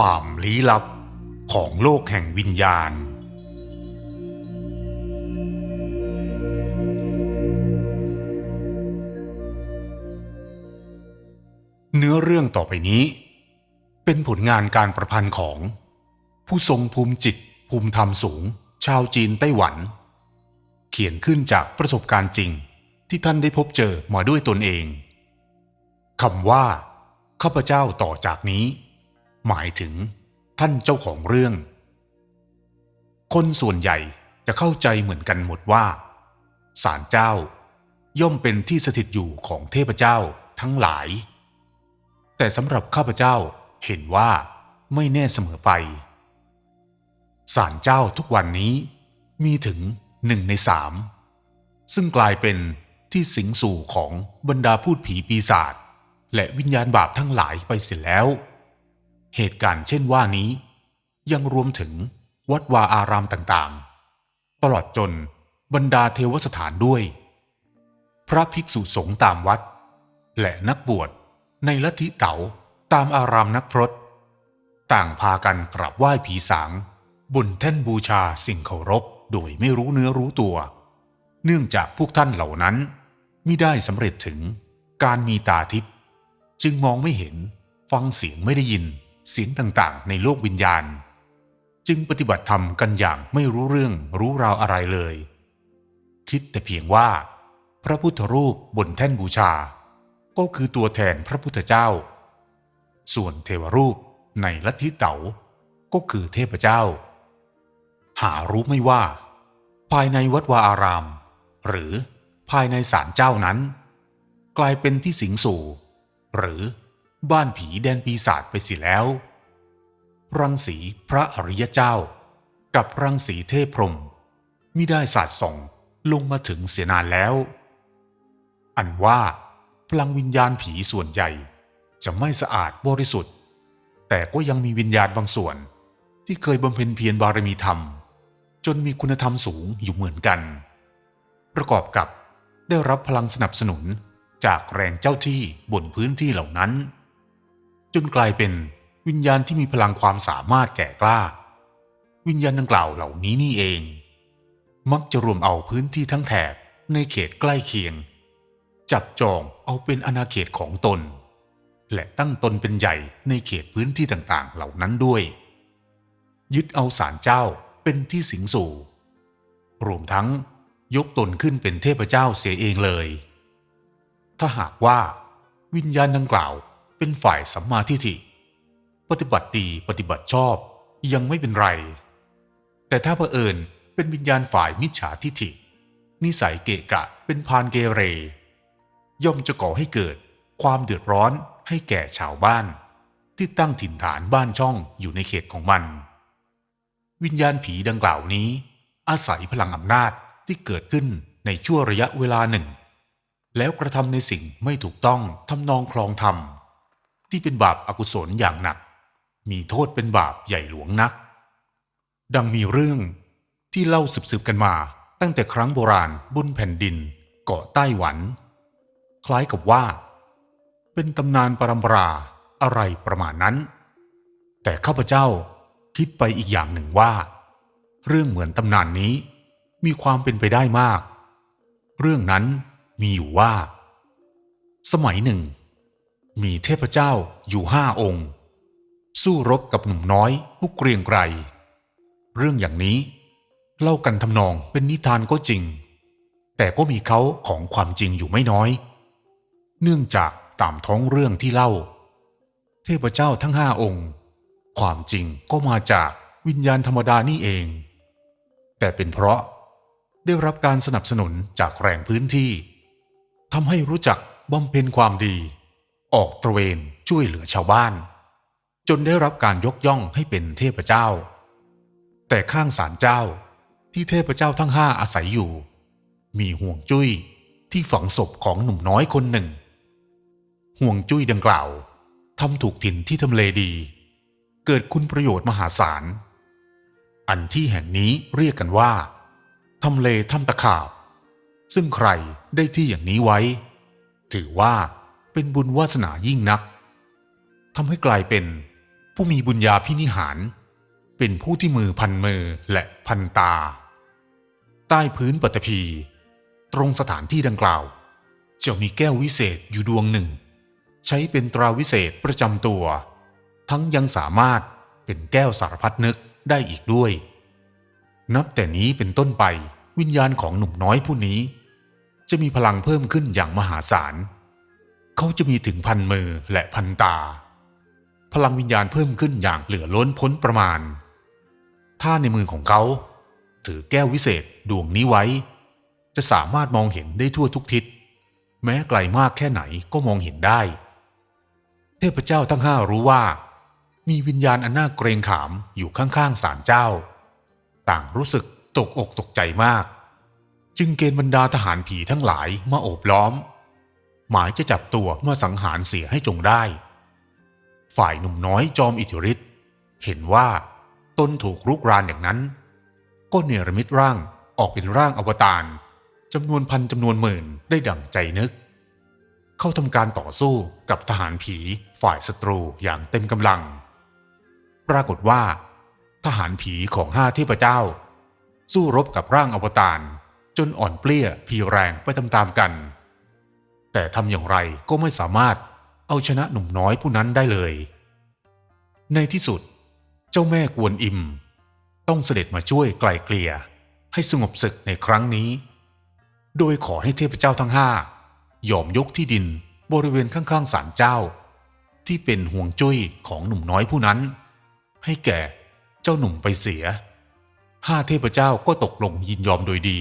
ความลี้ลับของโลกแห่งวิญญาณ เนื้อเรื่องต่อไปนี้ เป็นผลงานการประพันธ์ของ ผู้ทรงภูมิจิตภูมิธรรมสูง ชาวจีนไต้หวัน เขียนขึ้นจากประสบการณ์จริงที่ท่านได้พบเจอมาด้วยตนเองคำว่าข้าพเจ้าต่อจากนี้ หมายถึงท่านเจ้าของเรื่อง คนส่วนใหญ่จะเข้าใจเหมือนกันหมดว่าศาลเจ้า ย่อมเป็นที่สถิตอยู่ของเทพเจ้าทั้งหลาย แต่สำหรับข้าพเจ้าเห็นว่าไม่แน่เสมอไปศาลเจ้าทุกวันนี้มีถึงหนึ่งในสามซึ่งกลายเป็นที่สิงสู่ของบรรดาพูดผีปีศาจและวิญญาณบาปทั้งหลายไปเสียแล้ว เหตุการณ์เช่นว่านี้ ยังรวมถึงวัดวาอารามต่างๆ ตลอดจนบรรดาเทวสถานด้วย พระภิกษุสงฆ์ตามวัด และนักบวชในลัทธิเต๋าตามอารามนักพรตต่างพากันกราบไหว้ผีสาง บนแท่นบูชาสิ่งเคารพโดยไม่รู้เนื้อรู้ตัว เนื่องจากพวกท่านเหล่านั้นมิได้สำเร็จถึงการมีตาทิพย์จึงมองไม่เห็นฟังเสียงไม่ได้ยิน เสียงต่างๆ ในโลกวิญญาณ จึงปฏิบัติธรรมกันอย่างไม่รู้เรื่องรู้ราวอะไรเลย คิดแต่เพียงว่า พระพุทธรูปบนแท่นบูชา ก็คือตัวแทนพระพุทธเจ้า ส่วนเทวรูปในลัทธิเต๋าก็คือเทพเจ้า หารู้ไม่ว่า ภายในวัดวาอาราม หรือภายในศาลเจ้านั้น กลายเป็นที่สิงสู่ หรือ บ้านผีแดนปีศาจไปเสิแล้ว รังสีพระอริยเจ้า กับรังสีเทพพรมมิได้สาดส่องลงมาถึงเสียนานแล้ว อันว่าพลังวิญญาณผีส่วนใหญ่จะไม่สะอาดบริสุทธิ์ แต่ก็ยังมีวิญญาณบางส่วนที่เคยบำเพ็ญเพียรบารมีธรรม จนมีคุณธรรมสูงอยู่เหมือนกัน ประกอบกับได้รับพลังสนับสนุนจากแรงเจ้าที่บนพื้นที่เหล่านั้น จนกลายเป็นวิญญาณที่มีพลังความสามารถแก่กล้า วิญญาณดังกล่าวเหล่านี้นี่เอง มักจะรวมเอาพื้นที่ทั้งแถบในเขตใกล้เคียง จับจองเอาเป็นอาณาเขตของตน และตั้งตนเป็นใหญ่ในเขตพื้นที่ต่างๆ เหล่านั้นด้วย ยึดเอาศาลเจ้าเป็นที่สิงสู่ รวมทั้งยกตนขึ้นเป็นเทพเจ้าเสียเองเลย ถ้าหากว่าวิญญาณดังกล่าว เป็นฝ่ายสัมมาทิฏฐิ ปฏิบัติดีปฏิบัติชอบยังไม่เป็นไร แต่ถ้าเผอิญเป็นวิญญาณฝ่ายมิจฉาทิฏฐิ นิสัยเกะกะเป็นพานเกเร ย่อมจะก่อให้เกิดความเดือดร้อนให้แก่ชาวบ้าน ที่ตั้งถิ่นฐานบ้านช่องอยู่ในเขตของมัน วิญญาณผีดังกล่าวนี้ อาศัยพลังอำนาจที่เกิดขึ้นในชั่วระยะเวลาหนึ่ง แล้วกระทำในสิ่งไม่ถูกต้องทำนองคลองธรรม ที่เป็นบาปอากุศลอย่างหนัก มีโทษเป็นบาปใหญ่หลวงนัก ดังมีเรื่องที่เล่าสืบๆกันมาตั้งแต่ครั้งโบราณบนแผ่นดินเกาะไต้หวัน คล้ายกับว่า เป็นตำนานปรำปราอะไรประมาณนั้น แต่ข้าพเจ้าคิดไปอีกอย่างหนึ่งว่า เรื่องเหมือนตำนานนี้มีความเป็นไปได้มาก เรื่องนั้นมีอยู่ว่า สมัยหนึ่ง มีเทพเจ้าอยู่ห้าองค์ สู้รบกับหนุ่มน้อยผู้เกรียงไกร เรื่องอย่างนี้ เล่ากันทำนองเป็นนิทานก็จริง แต่ก็มีเขาของความจริงอยู่ไม่น้อย เนื่องจากตามท้องเรื่องที่เล่า เทพเจ้าทั้งห้าองค์ ความจริงก็มาจากวิญญาณธรรมดานี่เอง แต่เป็นเพราะได้รับการสนับสนุนจากแรงพื้นที่ทำให้รู้จักบำเพ็ญความดี ออกตระเวนช่วยเหลือชาวบ้าน จนได้รับการยกย่องให้เป็นเทพเจ้า แต่ข้างศาลเจ้าที่เทพเจ้าทั้งห้าอาศัยอยู่ มีห่วงจุ้ยที่ฝังศพของหนุ่มน้อยคนหนึ่ง ห่วงจุ้ยดังกล่าวทำถูกถิ่นที่ทำเลดี เกิดคุณประโยชน์มหาศาล อันที่แห่งนี้เรียกกันว่าทำเลถ้ำตะขาบ ซึ่งใครได้ที่อย่างนี้ไว้ ถือว่า เป็นบุญวาสนายิ่งนักทำให้กลายเป็นผู้มีบุญญาพินิหาร เป็นผู้ที่มือพันมือและพันตา ใต้พื้นปฐพี ตรงสถานที่ดังกล่าวจะมีแก้ววิเศษอยู่ดวงหนึ่ง ใช้เป็นตราวิเศษประจำตัว ทั้งยังสามารถเป็นแก้วสารพัดนึกได้อีกด้วย นับแต่นี้เป็นต้นไปวิญญาณของหนุ่มน้อยผู้นี้ จะมีพลังเพิ่มขึ้นอย่างมหาศาล เขาจะมีถึงพันมือและพันตา พลังวิญญาณเพิ่มขึ้นอย่างเหลือล้นพ้นประมาณ ถ้าในมือของเขา ถือแก้ววิเศษดวงนี้ไว้ จะสามารถมองเห็นได้ทั่วทุกทิศ แม้ไกลมากแค่ไหนก็มองเห็นได้ เทพเจ้าทั้งห้ารู้ว่า มีวิญญาณอันน่าเกรงขามอยู่ข้างๆศาลเจ้า ต่างรู้สึกตกอกตกใจมาก จึงเกณฑ์บรรดาทหารผีทั้งหลายมาโอบล้อม หมายจะจับตัวเมื่อสังหารเสียให้จงได้ ฝ่ายหนุ่มน้อยจอมอิทธิฤทธิ์เห็นว่าตนถูกรุกรานอย่างนั้น ก็เนรมิตร่างออกเป็นร่างอวตารจำนวนพันจำนวนหมื่นได้ดั่งใจนึก เข้าทำการต่อสู้กับทหารผีฝ่ายศัตรูอย่างเต็มกำลัง ปรากฏว่า ทหารผีของห้าเทพเจ้า สู้รบกับร่างอวตารจนอ่อนเปลี้ยพีแรงไปตามๆกัน แต่ทำอย่างไรก็ไม่สามารถเอาชนะหนุ่มน้อยผู้นั้นได้เลย ในที่สุด เจ้าแม่กวนอิม ต้องเสด็จมาช่วยไกล่เกลี่ยให้สงบศึกในครั้งนี้ โดยขอให้เทพเจ้าทั้งห้ายอมยกที่ดินบริเวณข้างๆศาลเจ้า ที่เป็นห่วงจุ้ยของหนุ่มน้อยผู้นั้น ให้แก่เจ้าหนุ่มไปเสีย ห้าเทพเจ้าก็ตกลงยินยอมโดยดี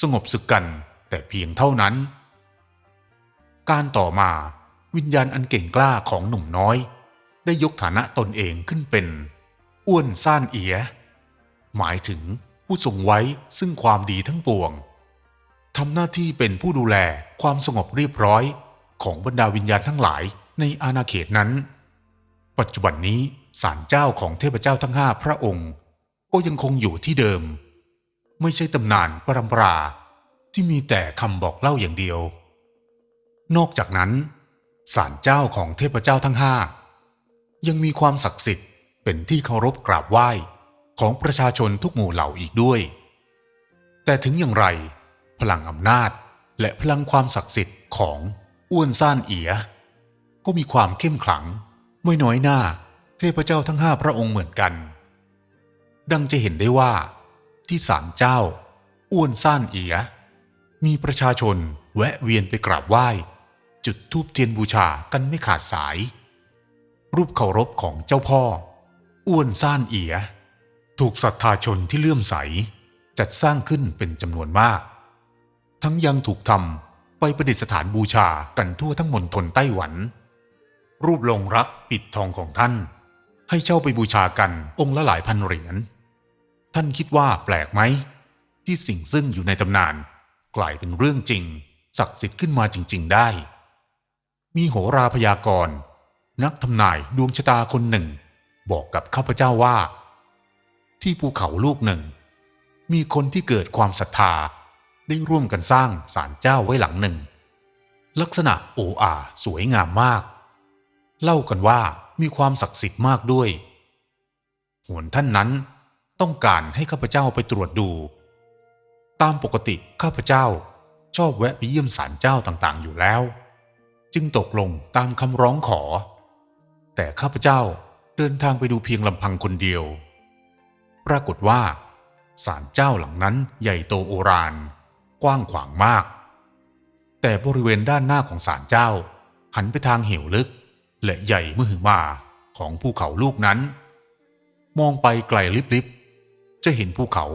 สงบศึกกันแต่เพียงเท่านั้น การต่อมาวิญญาณอันเก่งกล้าของหนุ่มน้อย ได้ยกฐานะตนเองขึ้นเป็น อ้วนซ่านเอีย หมายถึงผู้ทรงไว้ซึ่งความดีทั้งปวงทำหน้าที่เป็นผู้ดูแลความสงบเรียบร้อยของบรรดาวิญญาณทั้งหลายในอาณาเขตนั้น ปัจจุบันนี้ศาลเจ้าของเทพเจ้าทั้งห้าพระองค์ ก็ยังคงอยู่ที่เดิม ไม่ใช่ตำนานปรำปราที่มีแต่คำบอกเล่าอย่างเดียว นอกจากนั้นศาลเจ้าของเทพเจ้าทั้งห้ายังมีความศักดิ์สิทธิ์เป็นที่เคารพกราบไหว้ของประชาชนทุกหมู่เหล่าอีกด้วย แต่ถึงอย่างไร พลังอำนาจและพลังความศักดิ์สิทธิ์ของอ้วนซ่านเอีย ก็มีความเข้มขลังไม่น้อยหน้าเทพเจ้าทั้งห้าพระองค์เหมือนกัน ดังจะเห็นได้ว่า ที่ศาลเจ้า อ้วนซ่านเอีย มีประชาชนแวะเวียนไปกราบไหว้ จุดธูปเทียนบูชากันไม่ขาดสาย รูปเคารพของเจ้าพ่อ อ้วนซ่านเอีย ถูกศรัทธาชนที่เลื่อมใส จัดสร้างขึ้นเป็นจำนวนมาก ทั้งยังถูกทำไปประดิษฐานบูชากันทั่วทั้งมณฑลไต้หวัน รูปลงรักปิดทองของท่าน ให้เช่าไปบูชากันองค์ละหลายพันเหรียญท่านคิดว่าแปลกไหม ที่สิ่งซึ่งอยู่ในตำนาน กลายเป็นเรื่องจริงศักดิ์สิทธิ์ขึ้นมาจริง ๆ ได้ มีโหราพยากรณ์นักทำนายดวงชะตาคนหนึ่ง บอกกับข้าพเจ้าว่า ที่ภูเขาลูกหนึ่ง มีคนที่เกิดความศรัทธาได้ร่วมกันสร้างศาลเจ้าไว้หลังหนึ่ง ลักษณะโออาสวยงามมาก เล่ากันว่ามีความศักดิ์สิทธิ์มากด้วยหวนท่านนั้นต้องการให้ข้าพเจ้าไปตรวจดู ตามปกติข้าพเจ้าชอบแวะไปเยี่ยมศาลเจ้าต่างๆ อยู่แล้ว จึงตกลงตามคำร้องขอ แต่ข้าพเจ้าเดินทางไปดูเพียงลำพังคนเดียว ปรากฏว่าศาลเจ้าหลังนั้นใหญ่โตโอฬารกว้างขวางมาก แต่บริเวณด้านหน้าของศาลเจ้า หันไปทางเหวลึก และใหญ่มหึมาของภูเขาลูกนั้น มองไปไกลลิบๆจะเห็นภูเขา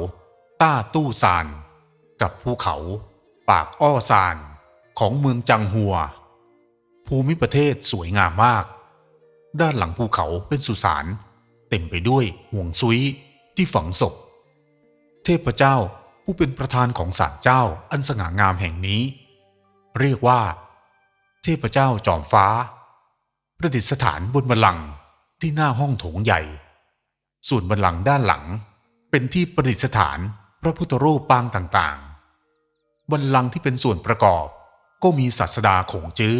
ต้าตู้ซาน กับภูเขา ปากอ้อซานของเมืองจังหัว ภูมิประเทศสวยงามมาก ด้านหลังภูเขาเป็นสุสานเต็มไปด้วยห่วงซุยที่ฝังศพ เทพเจ้าผู้เป็นประธานของศาลเจ้าอันสง่างามแห่งนี้ เรียกว่า เทพเจ้าจอมฟ้า ประดิษฐานบนบัลลังก์ที่หน้าห้องโถงใหญ่ ส่วนบัลลังก์ด้านหลัง เป็นที่ประดิษฐานพระพุทธรูปปางต่างๆบัลลังก์ที่เป็นส่วนประกอบก็มีศาสดาขงจื้อ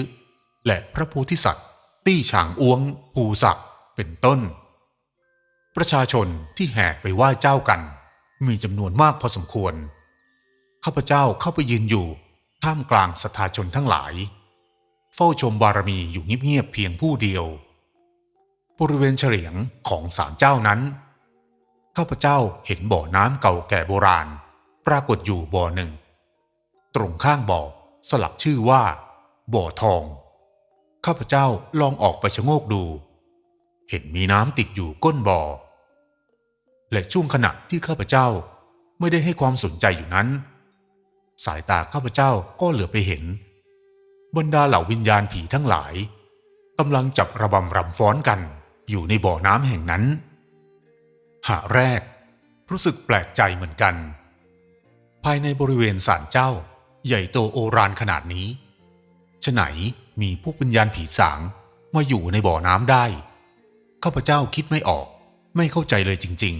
และพระโพธิสัตว์ ตี้ฉางอ้วง ภูศักดิ์เเป็นต้น ประชาชนที่แห่ไปไหว้เจ้ากัน มีจำนวนมากพอสมควร ข้าพเจ้าเข้าไปยืนอยู่ ท่ามกลางศรัทธาชนทั้งหลาย เฝ้าชมบารมีอยู่เงียบๆเพียงผู้เดียว บริเวณเฉลียงของศาลเจ้านั้น ข้าพเจ้าเห็นบ่อน้ำเก่าแก่โบราณ ปรากฏอยู่บ่อหนึ่ง ตรงข้างบ่อสลักชื่อว่า บ่อทอง ข้าพเจ้าลองออกไปชะโงกดู เห็นมีน้ำติดอยู่ก้นบ่อ และช่วงขณะที่ข้าพเจ้าไม่ได้ให้ความสนใจอยู่นั้น สายตาข้าพเจ้าก็เหลือไปเห็น บรรดาเหล่าวิญญาณผีทั้งหลายกำลังจับระบำรำฟ้อนกันอยู่ในบ่อน้ำแห่งนั้น หาแรก รู้สึกแปลกใจเหมือนกัน ภายในบริเวณศาลเจ้า ใหญ่โตโอรานขนาดนี้ ฉะไหนมีพวกวิญญาณผีสางมาอยู่ในบ่อน้ำได้ ข้าพเจ้าคิดไม่ออก ไม่เข้าใจเลยจริง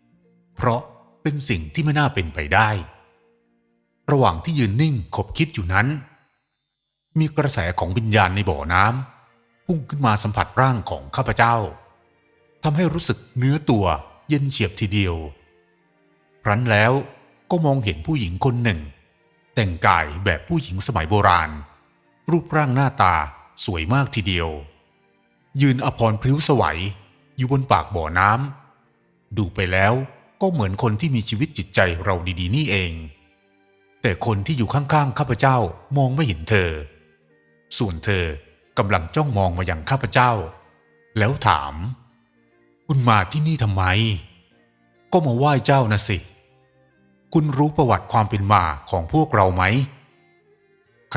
ๆ เพราะเป็นสิ่งที่ไม่น่าเป็นไปได้ ระหว่างที่ยืนนิ่งขบคิดอยู่นั้น มีกระแสของวิญญาณในบ่อน้ำพุ่งขึ้นมาสัมผัสร่างของข้าพเจ้าทำให้รู้สึกเนื้อตัวเย็นเฉียบทีเดียวครั้นแล้วก็มองเห็นผู้หญิงคนหนึ่ง แต่งกายแบบผู้หญิงสมัยโบราณ รูปร่างหน้าตาสวยมากทีเดียว ยืนอภรพริ้วสวัยอยู่บนปากบ่อน้ำดูไปแล้วก็เหมือนคนที่มีชีวิตจิตใจเราดีๆ นี่เอง แต่คนที่อยู่ข้างๆข้าพเจ้ามองไม่เห็นเธอ ส่วนเธอกำลังจ้องมองมาอย่างข้าพเจ้า แล้วถาม คุณมาที่นี่ทำไม ก็มาไหว้เจ้านะสิ คุณรู้ประวัติความเป็นมาของพวกเราไหม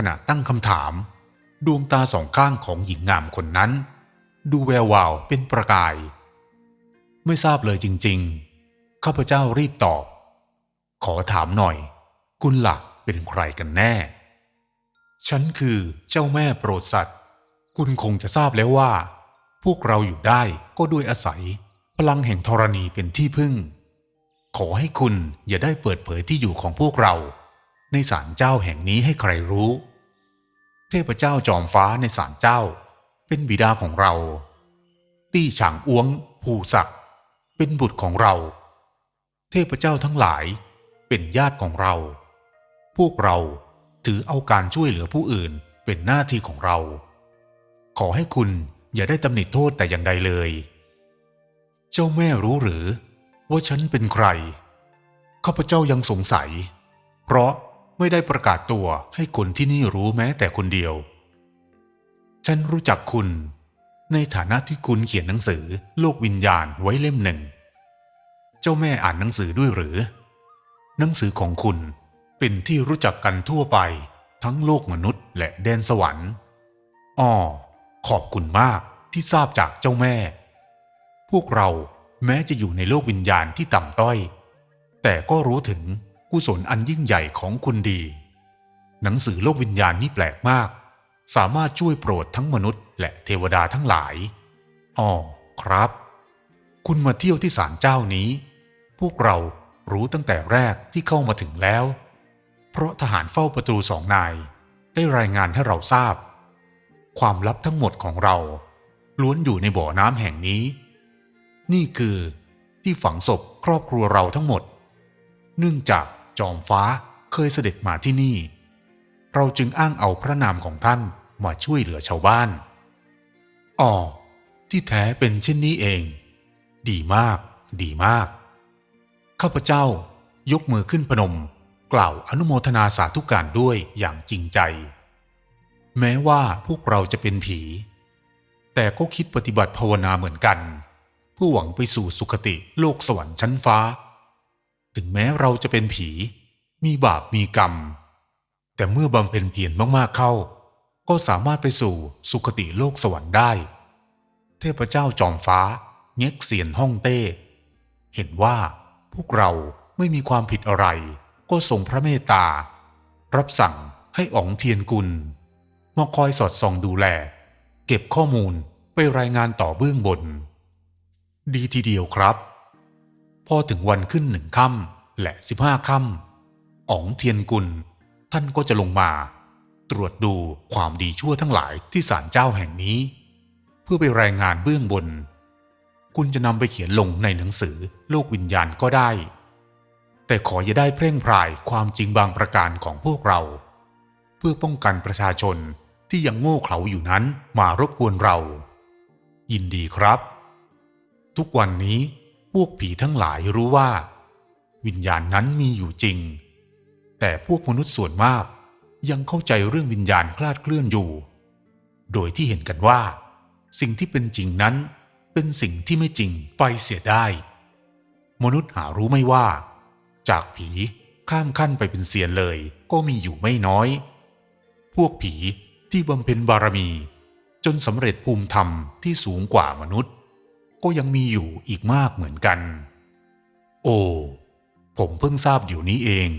ขณะตั้งคำถาม ดวงตาสองข้างของหญิงงามคนนั้น ดูแวววาวเป็นประกาย ไม่ทราบเลยจริง ๆ ข้าพเจ้ารีบตอบ ขอถามหน่อย คุณหลักเป็นใครกันแน่ ฉันคือเจ้าแม่โปรดสัตว์ คุณคงจะทราบแล้วว่า พวกเราอยู่ได้ก็ด้วยอาศัย พลังแห่งธรณีเป็นที่พึ่ง ขอให้คุณอย่าได้เปิดเผยที่อยู่ของพวกเราในศาลเจ้าแห่งนี้ให้ใครรู้ เทพเจ้าจอมฟ้าในศาลเจ้า เป็นบิดาของเรา ตี้ฉางอ้วงผูศักดิ์เป็นบุตรของเรา เทพเจ้าทั้งหลายเป็นญาติของเรา พวกเราถือเอาการช่วยเหลือผู้อื่นเป็นหน้าที่ของเรา ขอให้คุณอย่าได้ตำหนิโทษแต่อย่างใดเลย เจ้าแม่รู้หรือ ว่าฉันเป็นใคร ข้าพเจ้ายังสงสัย เพราะ ไม่ได้ประกาศตัวให้คนที่นี่รู้แม้แต่คนเดียว ฉันรู้จักคุณ ในฐานะที่คุณเขียนหนังสือโลกวิญญาณไว้เล่มหนึ่ง เจ้าแม่อ่านหนังสือด้วยหรือ หนังสือของคุณเป็นที่รู้จักกันทั่วไป ทั้งโลกมนุษย์และแดนสวรรค์อ้อขอบคุณมากที่ทราบจากเจ้าแม่ พวกเราแม้จะอยู่ในโลกวิญญาณที่ต่ำต้อย แต่ก็รู้ถึง กุศลอันยิ่งใหญ่ของคุณดี หนังสือโลกวิญญาณนี่แปลกมาก สามารถช่วยโปรดทั้งมนุษย์ และเทวดาทั้งหลายอ๋อครับ คุณมาเที่ยวที่ศาลเจ้านี้ พวกเรารู้ตั้งแต่แรกที่เข้ามาถึงแล้ว เพราะทหารเฝ้าประตูสองนาย ได้รายงานให้เราทราบ ความลับทั้งหมดของเรา ล้วนอยู่ในบ่อน้ำแห่งนี้ นี่คือที่ฝังศพครอบครัวเราทั้งหมด เนื่องจาก จอมฟ้าเคยเสด็จมาที่นี่ เราจึงอ้างเอาพระนามของท่านมาช่วยเหลือชาวบ้าน อ๋อ ที่แท้เป็นเช่นนี้เอง ดีมาก ดีมาก ข้าพเจ้ายกมือขึ้นพนม กล่าวอนุโมทนาสาธุการด้วยอย่างจริงใจ แม้ว่าพวกเราจะเป็นผี แต่ก็คิดปฏิบัติภาวนาเหมือนกัน เพื่อหวังไปสู่สุคติโลกสวรรค์ชั้นฟ้า ถึงแม้เราจะเป็นผี มีบาปมีกรรม แต่เมื่อบำเพ็ญเพียรมากๆเข้า ก็สามารถไปสู่สุคติโลกสวรรค์ได้ เทพเจ้าจอมฟ้าเง็กเสียนฮ่องเต้ เห็นว่าพวกเราไม่มีความผิดอะไร ก็ทรงพระเมตตา รับสั่งให้อ๋องเทียนกุลมาคอยสอดส่องดูแล เก็บข้อมูลไปรายงานต่อเบื้องบน ดีทีเดียวครับ พอถึงวันขึ้นหนึ่งค่ำและสิบห้าค่ำอ๋องเทียนกุล ท่านก็จะลงมา ตรวจดูความดีชั่วทั้งหลายที่ศาลเจ้าแห่งนี้ เพื่อไปรายงานเบื้องบน คุณจะนำไปเขียนลงในหนังสือโลกวิญญาณก็ได้ แต่ขออย่าได้เพ่งพรายความจริงบางประการของพวกเรา เพื่อป้องกันประชาชนที่ยังโง่เขลาอยู่นั้นมารบกวนเรา ยินดีครับ ทุกวันนี้ พวกผีทั้งหลายรู้ว่า วิญญาณนั้นมีอยู่จริง แต่พวกมนุษย์ส่วนมากยังเข้าใจเรื่องวิญญาณคลาดเคลื่อนอยู่ โดยที่เห็นกันว่า สิ่งที่เป็นจริงนั้นเป็นสิ่งที่ไม่จริงไปเสียได้ มนุษย์หารู้ไม่ว่า จากผีข้ามขั้นไปเป็นเซียนเลยก็มีอยู่ไม่น้อย พวกผีที่บำเพ็ญบารมี จนสำเร็จภูมิธรรมที่สูงกว่ามนุษย์ ก็ยังมีอยู่อีกมากเหมือนกัน โอ้ ผมเพิ่งทราบอยู่นี้เอง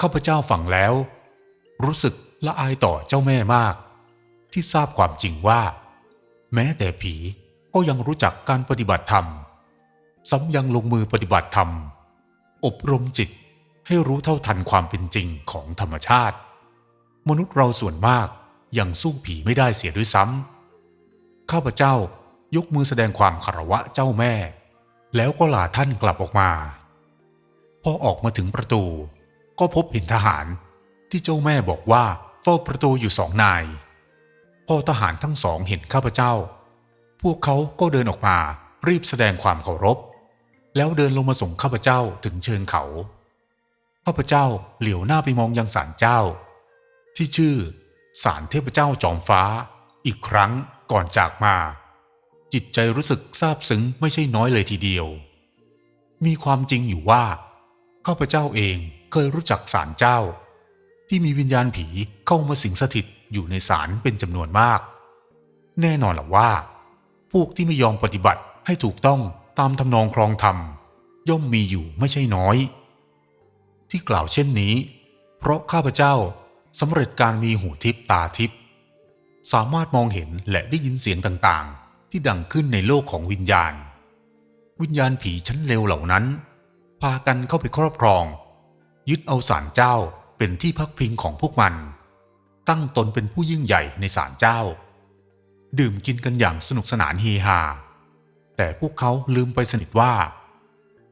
ข้าพเจ้าฟังแล้ว รู้สึกละอายต่อเจ้าแม่มาก ที่ทราบความจริงว่า แม้แต่ผีก็ยังรู้จักการปฏิบัติธรรมซ้ำยังลงมือปฏิบัติธรรม อบรมจิตให้รู้เท่าทันความเป็นจริงของธรรมชาติ มนุษย์เราส่วนมากยังสู้ผีไม่ได้เสียด้วยซ้ำข้าพเจ้า ยกมือแสดงความคารวะเจ้าแม่ แล้วก็ลาท่านกลับออกมา พอออกมาถึงประตู ก็พบเห็นทหารที่เจ้าแม่บอกว่าเฝ้าประตูอยู่สองนาย พอทหารทั้งสองเห็นข้าพเจ้า พวกเขาก็เดินออกมารีบแสดงความเคารพ แล้วเดินลงมาส่งข้าพเจ้าถึงเชิงเขา ข้าพเจ้าเหลียวหน้าไปมองยังศาลเจ้า ที่ชื่อศาลเทพเจ้าจอมฟ้าอีกครั้งก่อนจากมา จิตใจรู้สึกซาบซึ้งไม่ใช่น้อยเลยทีเดียว มีความจริงอยู่ว่าข้าพเจ้าเองเคยรู้จักศาลเจ้า ที่มีวิญญาณผีเข้ามาสิงสถิตอยู่ในศาลเป็นจำนวนมาก แน่นอนหละว่า พวกที่ไม่ยอมปฏิบัติให้ถูกต้องตามทำนองครองธรรม ย่อมมีอยู่ไม่ใช่น้อย ที่กล่าวเช่นนี้ เพราะข้าพเจ้าสำเร็จการมีหูทิพตาทิพสามารถมองเห็นและได้ยินเสียงต่างๆ ที่ดังขึ้นในโลกของวิญญาณ วิญญาณผีชั้นเลวเหล่านั้น พากันเข้าไปครอบครอง ยึดเอาศาลเจ้าเป็นที่พักพิงของพวกมัน ตั้งตนเป็นผู้ยิ่งใหญ่ในศาลเจ้า ดื่มกินกันอย่างสนุกสนานเฮฮาแต่พวกเขาลืมไปสนิทว่า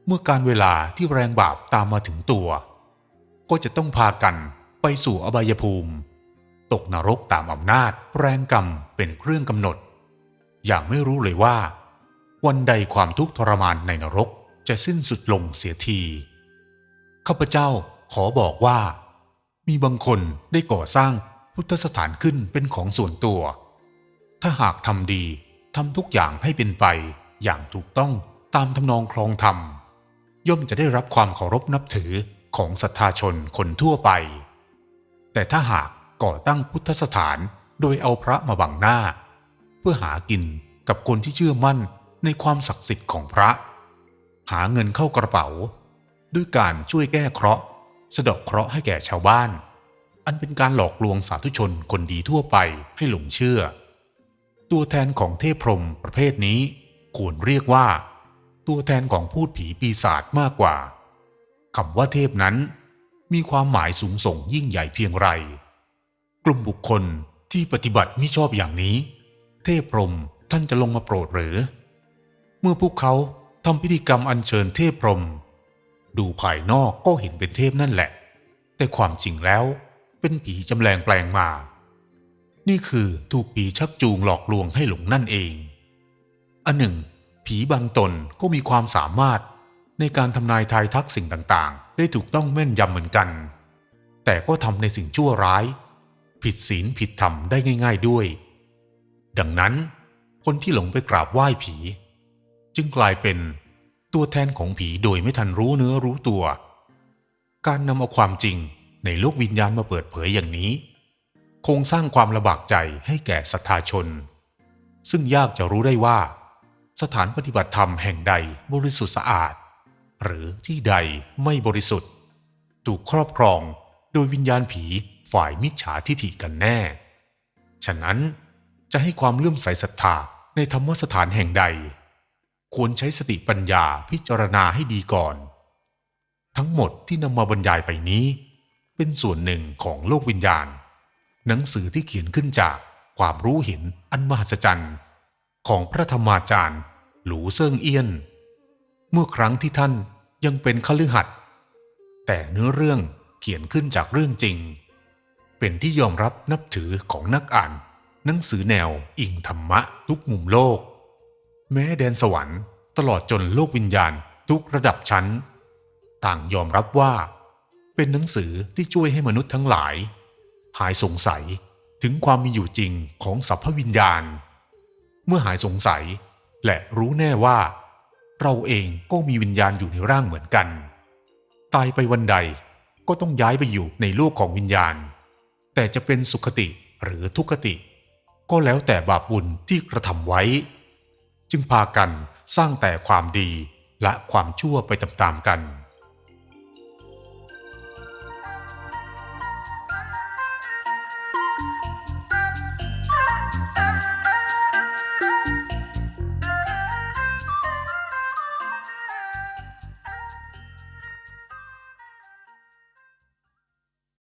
เมื่อการเวลาที่แรงบาปตามมาถึงตัว ก็จะต้องพากันไปสู่อบายภูมิ ตกนรกตามอำนาจ แรงกรรมเป็นเครื่องกำหนด อย่างไม่รู้เลยว่า วันใดความทุกข์ทรมานในนรกจะสิ้นสุดลงเสียที ข้าพเจ้าขอบอกว่า มีบางคนได้ก่อสร้างพุทธสถานขึ้นเป็นของส่วนตัว ถ้าหากทำดีทำทุกอย่างให้เป็นไปอย่างถูกต้องตามทำนองครองธรรม ย่อมจะได้รับความเคารพนับถือของศรัทธาชนคนทั่วไป แต่ถ้าหากก่อตั้งพุทธสถานโดยเอาพระมาบังหน้า เพื่อหากินกับคนที่เชื่อมั่นในความศักดิ์สิทธิ์ของพระ หาเงินเข้ากระเป๋า ด้วยการช่วยแก้เคราะห์สะดอกเคราะห์ให้แก่ชาวบ้าน อันเป็นการหลอกลวงสาธุชนคนดีทั่วไปให้หลงเชื่อ ตัวแทนของเทพพรหมประเภทนี้ควรเรียกว่า ตัวแทนของพูดผีปีศาจมากกว่าคำว่าเทพนั้นมีความหมายสูงส่งยิ่งใหญ่เพียงไร กลุ่มบุคคลที่ปฏิบัติมิชอบอย่างนี้ เทพพรมท่านจะลงมาโปรดหรือ เมื่อพวกเขาทำพิธีกรรมอัญเชิญเทพพรม ดูภายนอกก็เห็นเป็นเทพนั่นแหละ แต่ความจริงแล้วเป็นผีจำแรงแปลงมา นี่คือถูกผีชักจูงหลอกลวงให้หลงนั่นเอง อันหนึ่ง ผีบางตนก็มีความสามารถในการทำนายทายทักสิ่งต่างๆ ได้ถูกต้องแม่นยำเหมือนกัน แต่ก็ทำในสิ่งชั่วร้าย ผิดศีลผิดธรรมได้ง่าย ๆด้วย ดังนั้นคนที่หลงไปกราบไหว้ผี จึงกลายเป็นตัวแทนของผีโดยไม่ทันรู้เนื้อรู้ตัว การนำเอาความจริงในโลกวิญญาณมาเปิดเผยอย่างนี้ คงสร้างความลำบากใจให้แก่ศรัทธาชน ซึ่งยากจะรู้ได้ว่า สถานปฏิบัติธรรมแห่งใดบริสุทธิ์สะอาด หรือที่ใดไม่บริสุทธิ์ ถูกครอบครองโดยวิญญาณผีฝ่ายมิจฉาทิฐิกันแน่ ฉะนั้น จะให้ความเลื่อมใสศรัทธาในธรรมสถานแห่งใด ควรใช้สติปัญญาพิจารณาให้ดีก่อน ทั้งหมดที่นำมาบรรยายไปนี้ เป็นส่วนหนึ่งของโลกวิญญาณ หนังสือที่เขียนขึ้นจากความรู้เห็นอันมหัศจรรย์ของพระธรรมาจารย์ หลูเซิงเอี้ยน เมื่อครั้งที่ท่านยังเป็นคฤหัสถ์แต่เนื้อเรื่องเขียนขึ้นจากเรื่องจริง เป็นที่ยอมรับนับถือของนักอ่าน หนังสือแนวอิงธรรมะทุกมุมโลก แม้แดนสวรรค์ตลอดจนโลกวิญญาณทุกระดับชั้น ต่างยอมรับว่า เป็นหนังสือที่ช่วยให้มนุษย์ทั้งหลาย หายสงสัยถึงความมีอยู่จริงของสรรพวิญญาณ เมื่อหายสงสัยและรู้แน่ว่า เราเองก็มีวิญญาณอยู่ในร่างเหมือนกัน ตายไปวันใดก็ต้องย้ายไปอยู่ในโลกของวิญญาณ แต่จะเป็นสุขติหรือทุกขติ ก็แล้วแต่บาปบุญที่กระทำไว้ จึงพากันสร้างแต่ความดีและความชั่วไปตามๆกัน